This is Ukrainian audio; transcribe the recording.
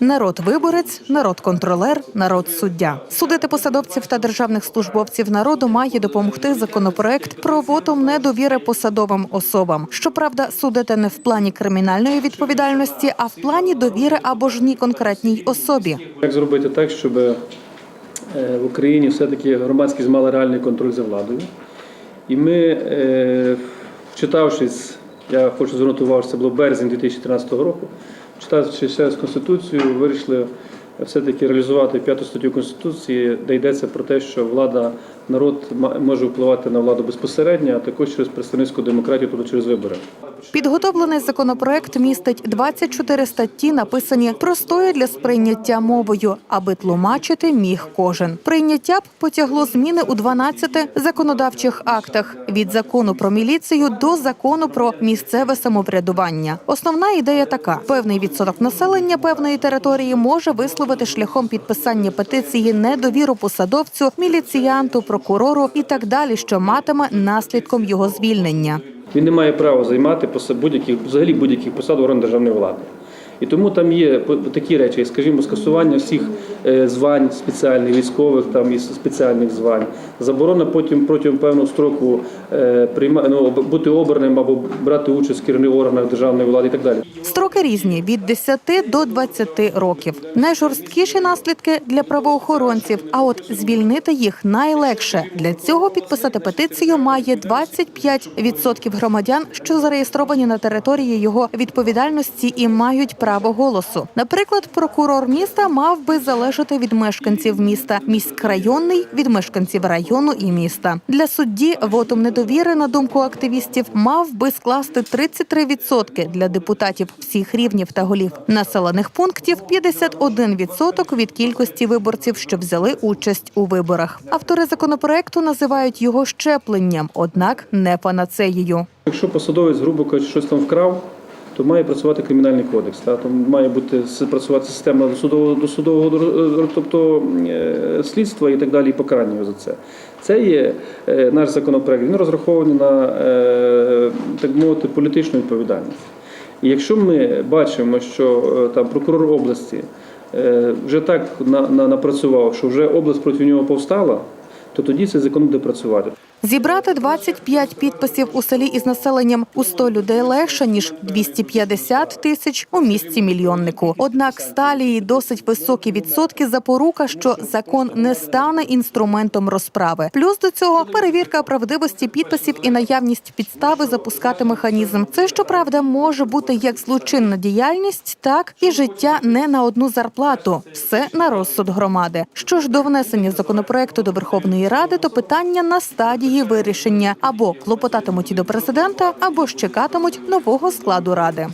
Народ виборець, народ контролер, народ суддя. Судити посадовців та державних службовців народу має допомогти законопроект про вотум недовіри посадовим особам. Щоправда, судити не в плані кримінальної відповідальності, а в плані довіри або ж ні конкретній особі. Як зробити так, щоб е, в Україні все-таки громадськість мала реальний контроль за владою? І ми, е, вчитавшись, я хочу звернути увагу, що це було березень 2013 року, раз Конституцію, вирішили все-таки реалізувати п'яту статтю Конституції, де йдеться про те, що влада, народ може впливати на владу безпосередньо, а також через представницьку демократію, тобто через вибори. Підготовлений законопроект містить 24 статті, написані простою для сприйняття мовою, аби тлумачити міг кожен. Прийняття б потягло зміни у 12 законодавчих актах від закону про міліцію до закону про місцеве самоврядування. Основна ідея така: певний відсоток населення певної території може висловити шляхом підписання петиції недовіру посадовцю, міліціянту, прокурору і так далі, що матиме наслідком його звільнення. Він не має права займати поса- будь-яких взагалі будь-яких посад орган державної влади. І тому там є такі речі, скажімо, скасування всіх е, звань спеціальних військових там і спеціальних звань, заборона потім протягом певного строку е, прийма, ну, бути обраним або брати участь в керівних органах державної влади і так далі. Строки різні від 10 до 20 років. Найжорсткіші наслідки для правоохоронців. А от звільнити їх найлегше. Для цього підписати петицію має 25% громадян, що зареєстровані на території його відповідальності і мають право голосу. Наприклад, прокурор міста мав би залежати від мешканців міста, міськрайонний від мешканців району і міста. Для судді вотум недовіри, на думку активістів, мав би скласти 33% для депутатів всіх рівнів та голів населених пунктів, 51% від кількості виборців, що взяли участь у виборах. Автори законопроекту називають його щепленням, однак не панацеєю. Якщо посадовець, грубо кажучи, щось там вкрав, то має працювати кримінальний кодекс. Та? Там має бути працювати система досудового, досудового тобто, е, слідства і так далі, і покарання за це. Це є е, наш законопроект. Він розрахований на е, так мовити політичну відповідальність. І якщо ми бачимо, що там прокурор області вже так на, на, напрацював, що вже область проти нього повстала, то тоді цей закон буде працювати. Зібрати 25 підписів у селі із населенням у 100 людей легше ніж 250 тисяч у місті мільйоннику. Однак сталі і досить високі відсотки запорука, що закон не стане інструментом розправи. Плюс до цього перевірка правдивості підписів і наявність підстави запускати механізм. Це щоправда може бути як злочинна діяльність, так і життя не на одну зарплату. Все на розсуд громади. Що ж до внесення законопроекту до Верховної Ради, то питання на стадії вирішення або клопотатимуть до президента, або ж чекатимуть нового складу ради.